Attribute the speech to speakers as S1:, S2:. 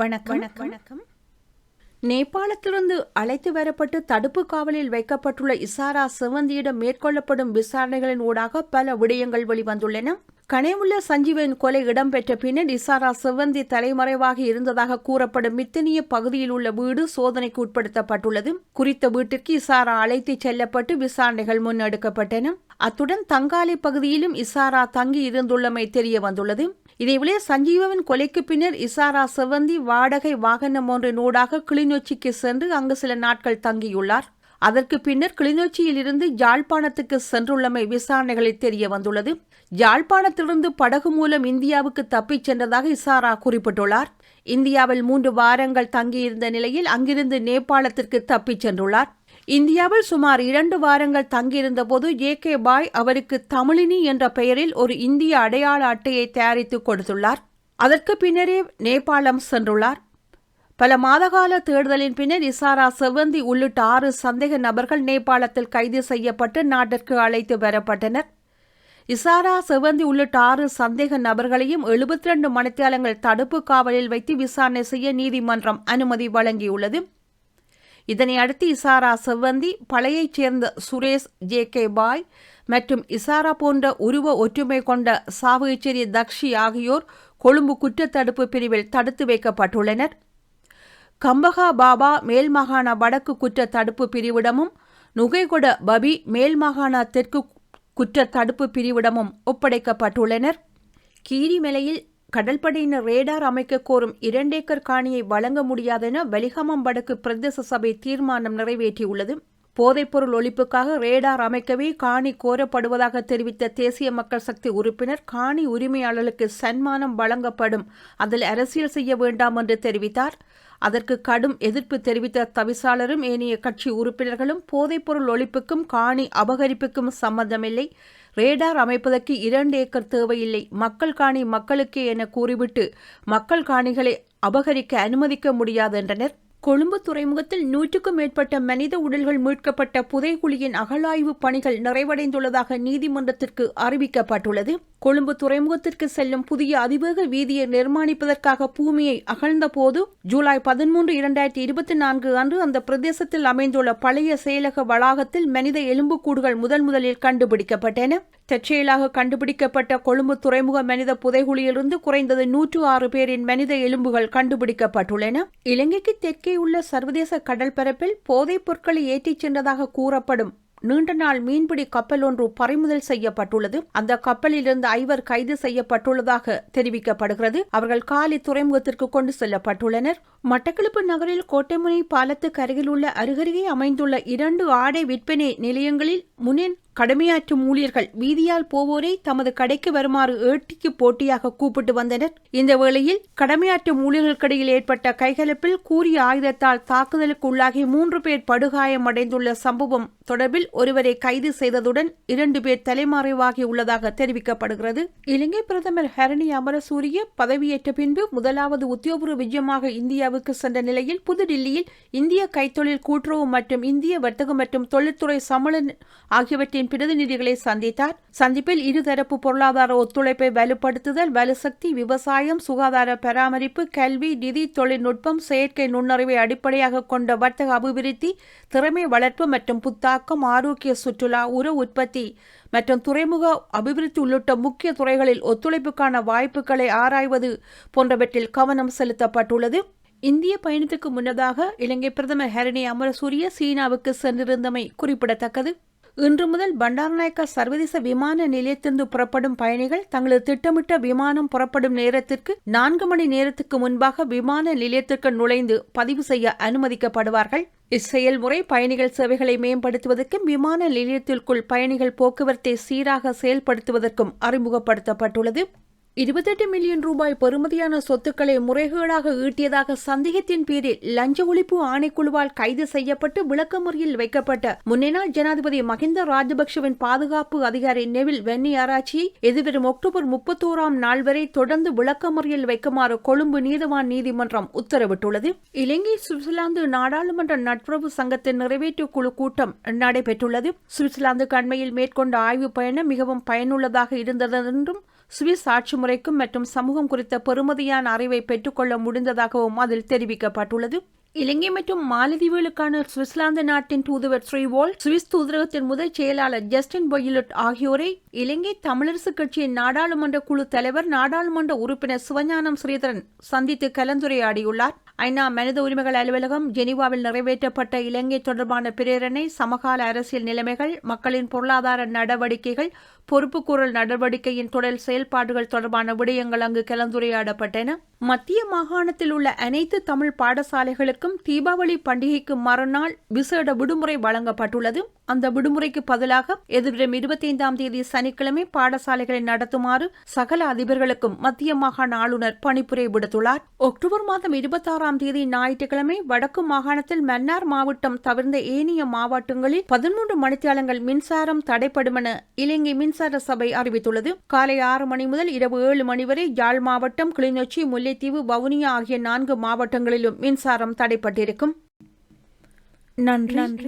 S1: வணக்கம். வணக்கம். நேபாளத்திலிருந்து அழைத்து வரப்பட்டு தடுப்பு காவலில் வைக்கப்பட்டுள்ள இசாரா சிவந்தியிடம் மேற்கொள்ளப்படும் விசாரணைகளின் ஊடாக பல விடயங்கள் வெளிவந்துள்ளன. கனேமுள்ள சஞ்சீவன் கொலை இடம்பெற்ற பின்னர் இசாரா சிவந்தி தலைமறைவாக இருந்ததாக கூறப்படும் மித்தனிய பகுதியில் உள்ள வீடு சோதனைக்கு உட்படுத்தப்பட்டுள்ளது. குறித்த வீட்டிற்கு இசாரா அழைத்துச் செல்லப்பட்டு விசாரணைகள் முன்னெடுக்கப்பட்டன. அத்துடன் தங்காலை பகுதியிலும் இசாரா தங்கி இருந்துள்ளமை தெரிய வந்துள்ளது இதேவேளை சஞ்சீவன் கொலைக்கு பின்னர் இசாரா செவந்தி வாடகை வாகனம் ஒன்றினூடாக கிளிநொச்சிக்கு சென்று அங்கு சில நாட்கள் தங்கியுள்ளார். அதற்கு பின்னர் கிளிநொச்சியில் இருந்து யாழ்ப்பாணத்துக்கு சென்றுள்ளமை விசாரணைகளில் தெரிய வந்துள்ளது. யாழ்ப்பாணத்திலிருந்து படகு மூலம் இந்தியாவுக்கு தப்பிச் சென்றதாக இசாரா குறிப்பிட்டுள்ளார். இந்தியாவில் மூன்று வாரங்கள் தங்கியிருந்த நிலையில் அங்கிருந்து நேபாளத்திற்கு தப்பிச் சென்றுள்ளார். இந்தியாவில் சுமார் இரண்டு வாரங்கள் தங்கியிருந்த போது ஏ கே பாய் அவருக்கு தமிழினி என்ற பெயரில் ஒரு இந்திய அடையாள அட்டையை தயாரித்து கொடுத்துள்ளார். அதற்கு பின்னரே நேபாளம் சென்றுள்ளார். பல மாதகால தேடுதலின் பின்னர் இசாரா செவந்தி உள்ளிட்ட ஆறு சந்தேக நபர்கள் நேபாளத்தில் கைது செய்யப்பட்டு நாட்டிற்கு அழைத்து வரப்பட்டனர். இசாரா செவந்தி உள்ளிட்ட ஆறு சந்தேக நபர்களையும் எழுபத்தி ரெண்டு மணித்தியாலங்கள் தடுப்பு காவலில் வைத்து விசாரணை செய்ய நீதிமன்றம் அனுமதி வழங்கியுள்ளது. இதனை அடுத்து இசாரா செவ்வந்தி பழையைச் சேர்ந்த சுரேஷ் ஜே கே பாய் மற்றும் இசாரா போன்ற உருவ ஒற்றுமை கொண்ட சாவகச்சேரி தக்ஷி ஆகியோர் கொழும்பு குற்றத்தடுப்பு பிரிவில் தடுத்து வைக்கப்பட்டுள்ளனர். கம்பகா பாபா மேல் மாகாண வடக்கு குற்ற தடுப்பு பிரிவிடமும் நுகைகொட பபி மேல் மாகாண தெற்கு குற்ற தடுப்பு பிரிவிடமும் ஒப்படைக்கப்பட்டுள்ளனர். கீரிமலையில் கடல்படையினர் ரேடார் அமைக்க கோரும் இரண்டேக்கர் காணியை வழங்க முடியாதென வலிகமம் வடக்கு பிரதேச சபை தீர்மானம் நிறைவேற்றியுள்ளது. போதைப்பொருள் ஒழிப்புக்காக ரேடார் அமைக்கவே காணி கோரப்படுவதாக தெரிவித்த தேசிய மக்கள் சக்தி உறுப்பினர் காணி உரிமையாளர்களுக்கு சன்மானம் வழங்கப்படும். அதில் அரசியல் செய்ய வேண்டாம் என்று தெரிவித்தார். அதற்கு கடும் எதிர்ப்பு தெரிவித்த தவிசாளரும் ஏனைய கட்சி உறுப்பினர்களும் போதைப்பொருள் ஒழிப்புக்கும் காணி அபகரிப்புக்கும் சம்பந்தமில்லை. ரேடார் அமைப்பதற்கு இரண்டு ஏக்கர் தேவையில்லை. மக்கள் காணி மக்களுக்கே என கூறிவிட்டு மக்கள் காணிகளை அபகரிக்க அனுமதிக்க முடியாது என்றனர். கொழும்பு துறைமுகத்தில் நூற்றுக்கும் மேற்பட்ட மனித உடல்கள் மீட்கப்பட்ட புதைகுழியின் அகழாய்வு பணிகள் நிறைவடைந்துள்ளதாக நீதிமன்றத்திற்கு அறிவிக்கப்பட்டுள்ளது. கொழும்பு துறைமுகத்திற்கு செல்லும் புதிய அதிவேக வீதியை நிர்மாணிப்பதற்காக பூமியை அகழ்ந்தபோது ஜூலை பதிமூன்று இரண்டாயிரத்தி இருபத்தி நான்கு அன்று அந்த பிரதேசத்தில் அமைந்துள்ள பழைய செயலக வளாகத்தில் மனித எலும்புக்கூடுகள் முதல் முதலில் கண்டுபிடிக்கப்பட்டன. தற்செயலாக கண்டுபிடிக்கப்பட்ட கொழும்பு துறைமுக மனித புதைகுழியிலிருந்து குறைந்தது நூற்று ஆறு பேரின் மனித எலும்புகள் கண்டுபிடிக்கப்பட்டுள்ளன. இலங்கைக்கு தெற்கு உள்ள சர்வதேச கடல் பரப்பில் போதைப் பொருட்களை ஏற்றிச் சென்றதாக கூறப்படும் நீண்ட நாள் மீன்பிடி கப்பல் ஒன்று பறிமுதல் செய்யப்பட்டுள்ளது. அந்த கப்பலிலிருந்து ஐவர் கைது செய்யப்பட்டுள்ளதாக தெரிவிக்கப்படுகிறது. அவர்கள் காலி துறைமுகத்திற்கு கொண்டு செல்லப்பட்டுள்ளனர். மட்டக்களப்பு நகரில் கோட்டைமுனை பாலத்துக்கு அருகில் உள்ள அருகருகே அமைந்துள்ள இரண்டு ஆடை விற்பனை நிலையங்களில் முன்னின் கடமையாற்றும் ஊழியர்கள் வீதியால் போவோரை தமது கடைக்கு வருமாறு ஏட்டிக்கு போட்டியாக கூப்பிட்டு வந்தனர். இந்த வேளையில் கடமையாற்றும் ஊழியர்களுக்கிடையில் ஏற்பட்ட கைகலப்பில் கூறிய ஆயுதத்தால் தாக்குதலுக்கு உள்ளாகி மூன்று பேர் படுகாயமடைந்துள்ள சம்பவம் தொடர்பில் ஒருவரை கைது செய்ததுடன் இரண்டு பேர் தலைமறைவாகி உள்ளதாக தெரிவிக்கப்படுகிறது. இலங்கை பிரதமர் ஹரணி அமரசூரிய பதவியேற்ற பின்பு முதலாவது உத்தியோகபூர்வ விஜயமாக இந்தியாவுக்கு சென்ற நிலையில் புதுடில்லியில் இந்திய கைத்தொழில் கூட்டுறவு மற்றும் இந்திய வர்த்தகம் மற்றும் தொழில்துறை சம்மேளன ஆகியவற்றின் பிரதிநிதிகளை சந்தித்தார். சந்திப்பில் இருதரப்பு பொருளாதார ஒத்துழைப்பை வலுப்படுத்துதல் வலுசக்தி விவசாயம் சுகாதார பராமரிப்பு கல்வி நிதி தொழில்நுட்பம் செயற்கை நுண்ணறிவை அடிப்படையாக கொண்ட வர்த்தக அபிவிருத்தி திறமை வளர்ப்பு மற்றும் புத்தாக்கம் ஆரோக்கிய சுற்றுலா உர உற்பத்தி மற்றும் துறைமுக அபிவிருத்தி உள்ளிட்ட முக்கிய துறைகளில் ஒத்துழைப்புக்கான வாய்ப்புகளை ஆராய்வது போன்றவற்றில் கவனம் செலுத்தப்பட்டுள்ளது. இந்திய பயணத்துக்கு முன்னதாக இலங்கை பிரதமர் ஹரணி அமரசூரிய சீனாவுக்கு சென்றிருந்தமை குறிப்பிடத்தக்கது. இன்று முதல் பண்டாரநாயக்கா சர்வதேச விமான நிலையத்திலிருந்து புறப்படும் பயணிகள் தங்களது திட்டமிட்ட விமானம் புறப்படும் நேரத்திற்கு நான்கு மணி நேரத்துக்கு முன்பாக விமான நிலையத்திற்கு நுழைந்து பதிவு செய்ய அனுமதிக்கப்படுவார்கள். இச்செயல்முறை பயணிகள் சேவைகளை மேம்படுத்துவதற்கும் விமான நிலையத்திற்குள் பயணிகள் போக்குவரத்தை சீராக செயல்படுத்துவதற்கும் அறிமுகப்படுத்தப்பட்டுள்ளது. இருபத்தெட்டு மில்லியன் ரூபாய் பெறுமதியான சொத்துக்களை முறைகேடாக ஈட்டியதாக சந்தேகத்தின் பேரில் லஞ்ச ஒழிப்பு ஆணைக்குழுவால் கைது செய்யப்பட்டு விளக்கமுறையில் வைக்கப்பட்ட முன்னாள் ஜனாதிபதி மஹிந்த ராஜபக்சவின் பாதுகாப்பு அதிகாரி நெவில் வென்னி ஆராய்ச்சியை எதிர்வரும் அக்டோபர் முப்பத்தோராம் நாள் வரை தொடர்ந்து விளக்கமுறையில் வைக்குமாறு கொழும்பு நீதவான் நீதிமன்றம் உத்தரவிட்டுள்ளது. இலங்கை சுவிட்சர்லாந்து நாடாளுமன்ற நட்புறவு சங்கத்தின் நிறைவேற்று குழு கூட்டம் நடைபெற்றுள்ளது. சுவிட்சர்லாந்து அண்மையில் மேற்கொண்ட ஆய்வு பயணம் மிகவும் பயனுள்ளதாக இருந்தது என்றும் சுவிஸ் ஆட்சி முறைக்கும் மற்றும் சமூகம் குறித்த பெறுமதியான அறிவை பெற்றுக்கொள்ள முடிந்ததாகவும் அதில் தெரிவிக்கப்பட்டுள்ளது. இலங்கை மற்றும் மாலத்தீவுகளுக்கான சுவிட்சர்லாந்து நாட்டின் தூதுவர் ஸ்ரீவோல் சுவிஸ் தூதரகத்தின் முதல் செயலாளர் ஜஸ்டின் பொயிலட் ஆகியோரை இலங்கை தமிழரசு கட்சியின் நாடாளுமன்ற குழு தலைவர் நாடாளுமன்ற உறுப்பினர் சிவஞானம் ஸ்ரீதரன் சந்தித்து கலந்துரையாடியுள்ளார். ஐநா மனித உரிமைகள் அலுவலகம் ஜெனீவாவில் நிறைவேற்றப்பட்ட இலங்கை தொடர்பான பிரேரணை சமகால அரசியல் நிலைமைகள் மக்களின் பொருளாதார நடவடிக்கைகள் பொறுப்புக்கூறல் நடவடிக்கையின் தொடர் செயல்பாடுகள் தொடர்பான விடயங்கள் அங்கு கலந்துரையாடப்பட்டன. மத்திய மாகாணத்தில் உள்ள அனைத்து தமிழ் பாடசாலைகளுக்கு பாடசாலைகளுக்கும் தீபாவளி பண்டிகைக்கு மறுநாள் விசேட விடுமுறை வழங்கப்பட்டுள்ளது. அந்த விடுமுறைக்கு பதிலாக எதிர்வரும் இருபத்தைந்தாம் தேதி சனிக்கிழமை பாடசாலைகளை நடத்துமாறு சகல அதிபர்களுக்கும் மத்திய மாகாண ஆளுநர் பணிப்புரை விடுத்துள்ளார். அக்டோபர் மாதம் இருபத்தி ஆறாம் தேதி ஞாயிற்றுக்கிழமை வடக்கு மாகாணத்தில் மன்னார் மாவட்டம் தவிர்ந்த ஏனைய மாவட்டங்களில் பதிமூன்று மணித்தியாலங்கள் மின்சாரம் தடைப்படும் என இலங்கை மின்சார சபை அறிவித்துள்ளது. காலை ஆறு மணி முதல் இரவு ஏழு மணி வரை யாழ் மாவட்டம் கிளிநொச்சி முல்லைத்தீவு வவுனியா ஆகிய நான்கு மாவட்டங்களிலும் மின்சாரம் தடை தேவைப்பட்டிருக்கும் நன்றி. நன்றி.